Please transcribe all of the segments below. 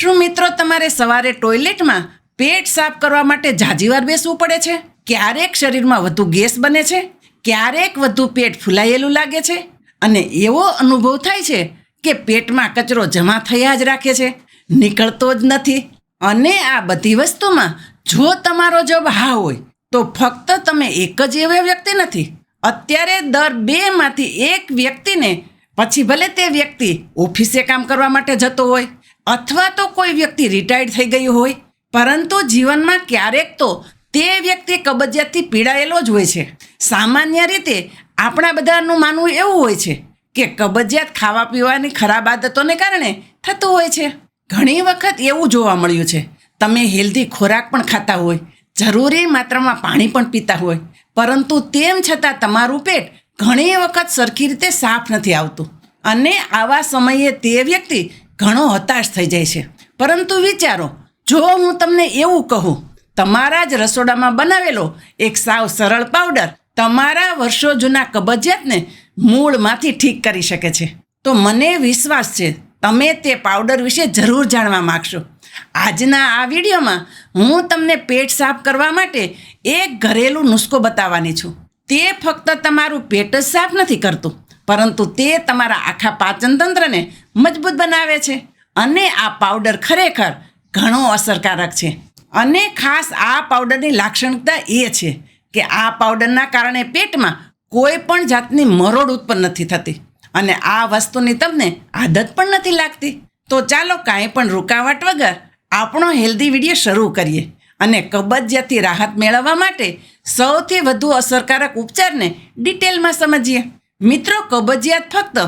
શું મિત્રો તમારે સવારે ટોયલેટમાં પેટ સાફ કરવા માટે જાજીવાર બેસવું પડે છે? ક્યારેક શરીરમાં વધુ ગેસ બને છે? ક્યારેક વધુ પેટ ફૂલાયેલું લાગે છે? અને એવો અનુભવ થાય છે કે પેટમાં કચરો જમા થયા જ રાખે છે. નીકળતો જ નથી. અને આ બધી વસ્તુમાં જો તમારો જવાબ હા હોય, તો ફક્ત તમે એક જ એવા વ્યક્તિ નથી. અત્યારે દર બેમાંથી એક વ્યક્તિને, પછી ભલે તે વ્યક્તિ ઓફિસે કામ કરવા માટે જતો હોય અથવા તો કોઈ વ્યક્તિ રિટાયર્ડ થઈ ગયું હોય, પરંતુ જીવનમાં ક્યારેક તો તે વ્યક્તિ કબજિયાતથી પીડાયેલો જ હોય છે. સામાન્ય રીતે આપણા બધાનું માનવું એવું હોય છે કે કબજિયાત ખાવા પીવાની ખરાબ આદતોને કારણે થતું હોય છે. ઘણી વખત એવું જોવા મળ્યું છે, તમે હેલ્ધી ખોરાક પણ ખાતા હોય, જરૂરી માત્રામાં પાણી પણ પીતા હોય, પરંતુ તેમ છતાં તમારું પેટ ઘણી વખત સરખી રીતે સાફ નથી આવતું. અને આવા સમયે તે વ્યક્તિ ઘણો હતાશ થઈ જાય છે. પરંતુ વિચારો, જો હું તમને એવું કહું, તમારા જ રસોડામાં બનાવેલો એક સાવ સરળ પાવડર તમારા વર્ષો જૂના કબજિયાતને મૂળમાંથી ઠીક કરી શકે છે. તો મને વિશ્વાસ છે, તમે તે પાવડર વિશે જરૂર જાણવા માગશો. આજના આ વિડીયોમાં હું તમને પેટ સાફ કરવા માટે એક ઘરેલું નુસ્ખો બતાવવાની છું. તે ફક્ત તમારું પેટ જ સાફ નથી કરતું, પરંતુ તે તમારા આખા પાચન તંત્રને મજબૂત બનાવે છે. અને આ પાવડર ખરેખર ઘણો અસરકારક છે. અને ખાસ આ પાવડરની લાક્ષણિકતા એ છે કે આ પાવડરના કારણે પેટમાં કોઈ પણ જાતની મરોડ ઉત્પન્ન નથી થતી. અને આ વસ્તુની તમને આદત પણ નથી લાગતી. તો ચાલો કાંઈ પણ રૂકાવટ વગર આપણો હેલ્ધી વીડિયો શરૂ કરીએ. અને કબજિયાતથી રાહત મેળવવા માટે સૌથી વધુ અસરકારક ઉપચારને ડિટેલમાં સમજીએ. મિત્રો, કબજિયાત ફક્ત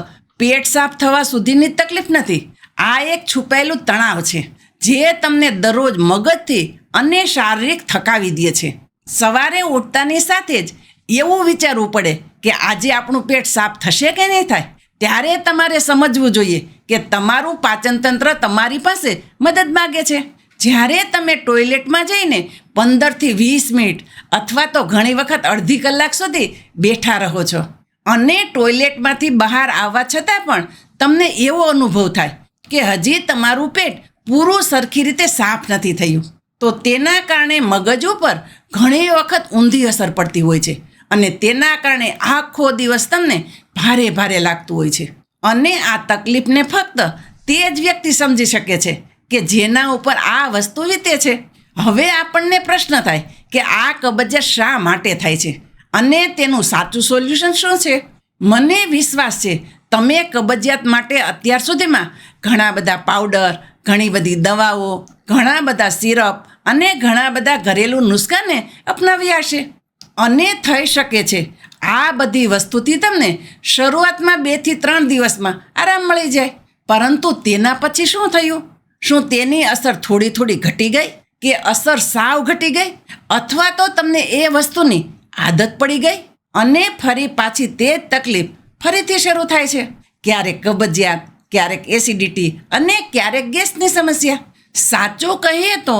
પેટ સાફ થવા સુધીની તકલીફ નથી. આ એક છુપાયેલું તણાવ છે, જે તમને દરરોજ મગજથી અને શારીરિક થકાવી દે છે. સવારે ઉઠતાની સાથે જ એવું વિચારવું પડે કે આજે આપણું પેટ સાફ થશે કે નહીં થાય? ત્યારે તમારે સમજવું જોઈએ કે તમારું પાચનતંત્ર તમારી પાસે મદદ માગે છે. જ્યારે તમે ટોયલેટમાં જઈને પંદરથી વીસ મિનિટ અથવા તો ઘણી વખત અડધી કલાક સુધી બેઠા રહો છો અને ટોયલેટમાંથી બહાર આવવા છતાં પણ તમને એવો અનુભવ થાય કે હજી તમારું પેટ પૂરું સરખી રીતે સાફ નથી થયું. તો તેના કારણે મગજ ઉપર ઘણી વખત ઊંધી અસર પડતી હોય છે અને તેના કારણે આખો દિવસ તમને ભારે ભારે લાગતું હોય છે. અને આ તકલીફને ફક્ત તે જ વ્યક્તિ સમજી શકે છે કે જેના ઉપર આ વસ્તુ વીતે છે. હવે આપણને પ્રશ્ન થાય કે આ કબજિયાત શા માટે થાય છે? અને તેનું સાચું સોલ્યુશન શું છે? મને વિશ્વાસ છે, તમે કબજિયાત માટે અત્યાર સુધીમાં ઘણા બધા પાવડર ઘણી બધી દવાઓ, ઘણા બધા સિરપ અને ઘણા બધા ઘરેલું નુસ્ખાને અપનાવ્યા છે. અને થઈ શકે છે. આ બધી વસ્તુથી તમને શરૂઆતમાં બેથી ત્રણ દિવસમાં આરામ મળી જાય. પરંતુ તેના પછી શું થયું? શું તેની અસર થોડી થોડી ઘટી ગઈ? કે અસર સાવ ઘટી ગઈ? અથવા તો તમને એ વસ્તુની આદત પડી ગઈ અને ફરી પાછી તે તકલીફ ફરીથી શરૂ થાય છે. ક્યારેક કબજિયાત, ક્યારેક એસિડિટી અને ક્યારેક ગેસની સમસ્યા. સાચું કહીએ તો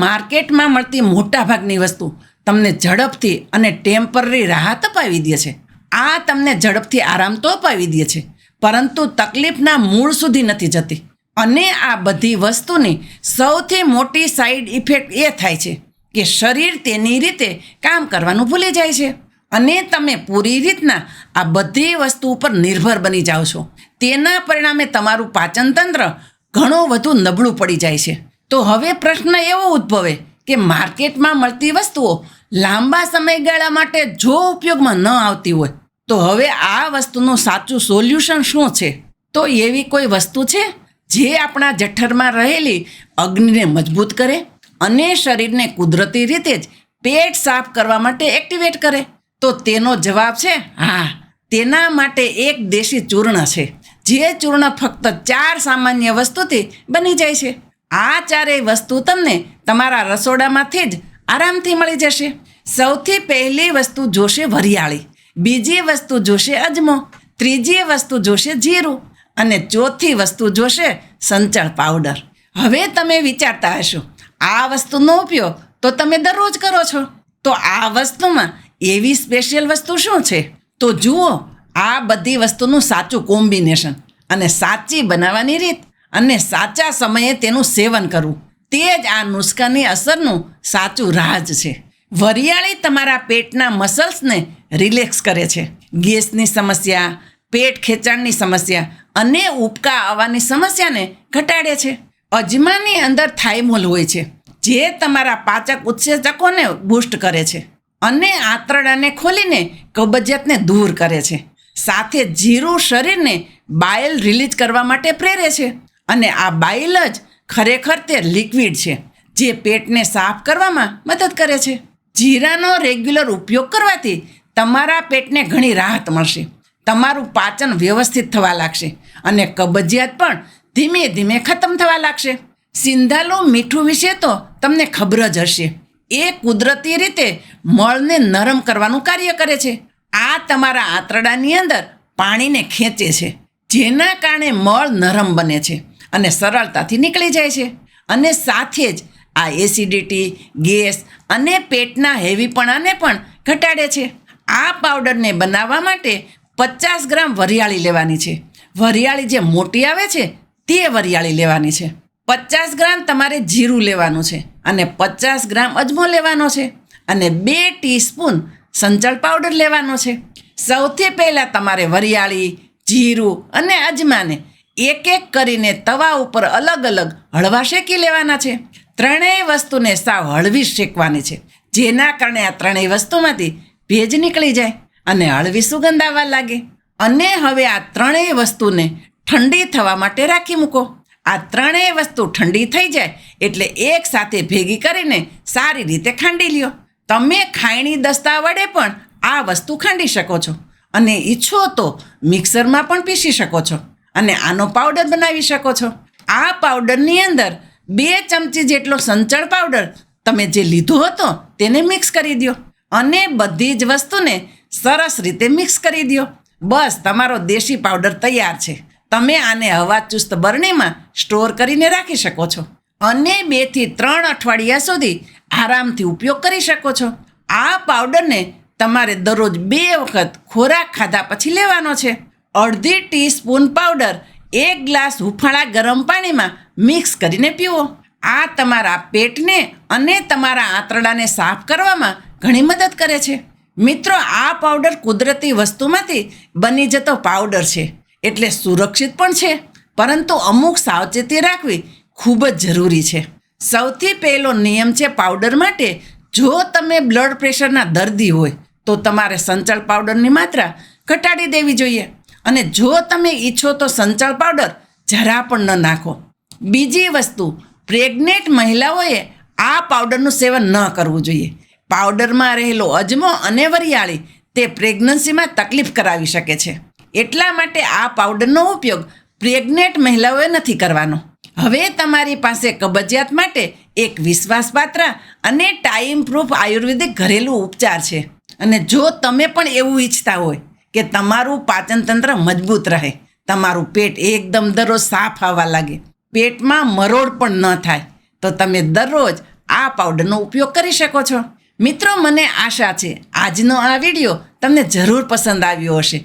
માર્કેટમાં મળતી મોટાભાગની વસ્તુ તમને ઝડપથી અને ટેમ્પરરી રાહત અપાવી દે છે. આ તમને ઝડપથી આરામ તો અપાવી દે છે, પરંતુ તકલીફના મૂળ સુધી નથી જતી. અને આ બધી વસ્તુની સૌથી મોટી સાઈડ ઇફેક્ટ એ થાય છે કે શરીર તેની રીતે કામ કરવાનું ભૂલી જાય છે. અને તમે પૂરી રીતના આ બધી વસ્તુ ઉપર નિર્ભર બની જાઓ છો. તેના પરિણામે તમારું પાચન તંત્ર ઘણું વધુ નબળું પડી જાય છે. તો હવે પ્રશ્ન એવો ઉદ્ભવે કે માર્કેટમાં મળતી વસ્તુઓ લાંબા સમયગાળા માટે જો ઉપયોગમાં ન આવતી હોય, તો હવે આ વસ્તુનું સાચું સોલ્યુશન શું છે? તો એવી કોઈ વસ્તુ છે જે આપણા જઠરમાં રહેલી અગ્નિને મજબૂત કરે? અને શરીરને કુદરતી રીતે જ પેટ સાફ કરવા માટે એક્ટિવેટ કરે. તો તેનો જવાબ છે, હા, તેના માટે એક દેશી ચૂર્ણ છે, જે ચૂર્ણ ફક્ત ચાર સામાન્ય વસ્તુથી બની જાય છે. આ ચારેય વસ્તુ તમને તમારા રસોડામાંથી જ આરામથી મળી જશે. સૌથી પહેલી વસ્તુ જોશે વરિયાળી, બીજી વસ્તુ જોશે અજમો, ત્રીજી વસ્તુ જોશે જીરું, અને ચોથી વસ્તુ જોશે સંચળ પાવડર. હવે તમે વિચારતા હશો આ વસ્તુનો ઉપયોગ, તો તમે દરરોજ કરો છો. તો આ વસ્તુમાં એવી સ્પેશિયલ વસ્તુ શું છે? તો જુઓ, આ બધી વસ્તુનું સાચું કોમ્બિનેશન અને સાચી બનાવવાની રીત અને સાચા સમયે તેનું સેવન કરવું. તે જ આ નુસ્ખાની અસરનું સાચું રાજ છે. વરિયાળી તમારા પેટના મસલ્સને રિલેક્સ કરે છે. ગેસની સમસ્યા, પેટ ખેંચાણની સમસ્યા અને ઉબકા આવવાની સમસ્યાને ઘટાડે છે. અજમાની અંદર થાઇમોલ હોય છે, જે તમારા પાચક ઉત્સેચકોને બૂસ્ટ કરે છે અને આંતરડાને ખોલીને કબજિયાતને દૂર કરે છે. સાથે જીરું શરીરને બાયલ રિલીઝ કરવા માટે પ્રેરે છે અને આ બાયલ જ ખરેખર તે લિક્વિડ છે, જે પેટને સાફ કરવામાં મદદ કરે છે. જીરાનો રેગ્યુલર ઉપયોગ કરવાથી તમારા પેટને ઘણી રાહત મળશે. તમારું પાચન વ્યવસ્થિત થવા લાગશે અને કબજિયાત પણ ધીમે ધીમે ખતમ થવા લાગશે. સિંધાલું મીઠું વિશે તો તમને ખબર જ હશે. એ કુદરતી રીતે મળને નરમ કરવાનું કાર્ય કરે છે. આ તમારા આંતરડાની અંદર પાણીને ખેંચે છે, જેના કારણે મળ નરમ બને છે અને સરળતાથી નીકળી જાય છે. અને સાથે જ આ એસિડિટી, ગેસ અને પેટના હેવીપણાને પણ ઘટાડે છે. આ પાવડરને બનાવવા માટે પચાસ ગ્રામ વરિયાળી લેવાની છે. વરિયાળી જે મોટી આવે છે તે વરિયાળી લેવાની છે. પચાસ ગ્રામ તમારે જીરું લેવાનું છે અને પચાસ ગ્રામ અજમો લેવાનો છે અને બે ટીસ્પૂન સંચળ પાવડર લેવાનો છે. સૌથી પહેલાં તમારે વરિયાળી, જીરું અને અજમાને એક એક કરીને તવા ઉપર અલગ અલગ હળવા શેકી લેવાના છે. ત્રણેય વસ્તુને સાવ હળવી શેકવાની છે, જેના કારણે આ ત્રણેય વસ્તુમાંથી ભેજ નીકળી જાય અને હળવી સુગંધ આવવા લાગે. અને હવે આ ત્રણેય વસ્તુને ઠંડી થવા માટે રાખી મૂકો. આ ત્રણેય વસ્તુ ઠંડી થઈ જાય એટલે એક સાથે ભેગી કરીને સારી રીતે ખાંડી લ્યો. તમે ખાયણી દસ્તા વડે પણ આ વસ્તુ ખાંડી શકો છો અને ઈચ્છો તો મિક્સરમાં પણ પીસી શકો છો અને આનો પાવડર બનાવી શકો છો. આ પાવડરની અંદર બે ચમચી જેટલો સંચળ પાવડર તમે જે લીધો હતો તેને મિક્સ કરી દો અને બધી જ વસ્તુને સરસ રીતે મિક્સ કરી દો બસ, તમારો દેશી પાવડર તૈયાર છે. તમે આને હવા ચુસ્ત બરણીમાં સ્ટોર કરીને રાખી શકો છો. અને બેથી ત્રણ અઠવાડિયા સુધી આરામથી ઉપયોગ કરી શકો છો. આ પાવડરને તમારે દરરોજ બે વખત ખોરાક ખાધા પછી લેવાનો છે. અડધી ટીસ્પૂન પાવડર, એક ગ્લાસ હૂંફાળા ગરમ પાણીમાં મિક્સ કરીને પીવો. આ તમારા પેટને અને તમારા આંતરડાને સાફ કરવામાં ઘણી મદદ કરે છે. મિત્રો, આ પાવડર કુદરતી વસ્તુમાંથી બની જતો પાવડર છે. એટલે સુરક્ષિત પણ છે, પરંતુ અમુક સાવચેતી રાખવી ખૂબ જ જરૂરી છે. સૌથી પહેલો નિયમ છે પાવડર માટે, જો તમે બ્લડ પ્રેશરના દર્દી હોય, તો તમારે સંચળ પાવડરની માત્રા ઘટાડી દેવી જોઈએ. અને જો તમે ઈચ્છો તો સંચળ પાવડર જરા પણ ન નાખો. બીજી વસ્તુ, પ્રેગ્નેન્ટ મહિલાઓએ આ પાવડરનું સેવન ન કરવું જોઈએ. પાવડરમાં રહેલો અજમો અને વરિયાળી તે પ્રેગ્નન્સીમાં તકલીફ કરાવી શકે છે. એટલા માટે આ પાવડરનો ઉપયોગ પ્રેગ્નેન્ટ મહિલાઓએ નથી કરવાનો. હવે તમારી પાસે કબજિયાત માટે એક વિશ્વાસપાત્ર અને ટાઈમ પ્રૂફ આયુર્વેદિક ઘરેલું ઉપચાર છે. અને જો તમે પણ એવું ઈચ્છતા હોય કે તમારું પાચનતંત્ર મજબૂત રહે, તમારું પેટ એકદમ દરરોજ સાફ આવવા લાગે, પેટમાં મરોડ પણ ન થાય, તો તમે દરરોજ આ પાવડરનો ઉપયોગ કરી શકો છો. મિત્રો, મને આશા છે આજનો આ વીડિયો તમને જરૂર પસંદ આવ્યો હશે.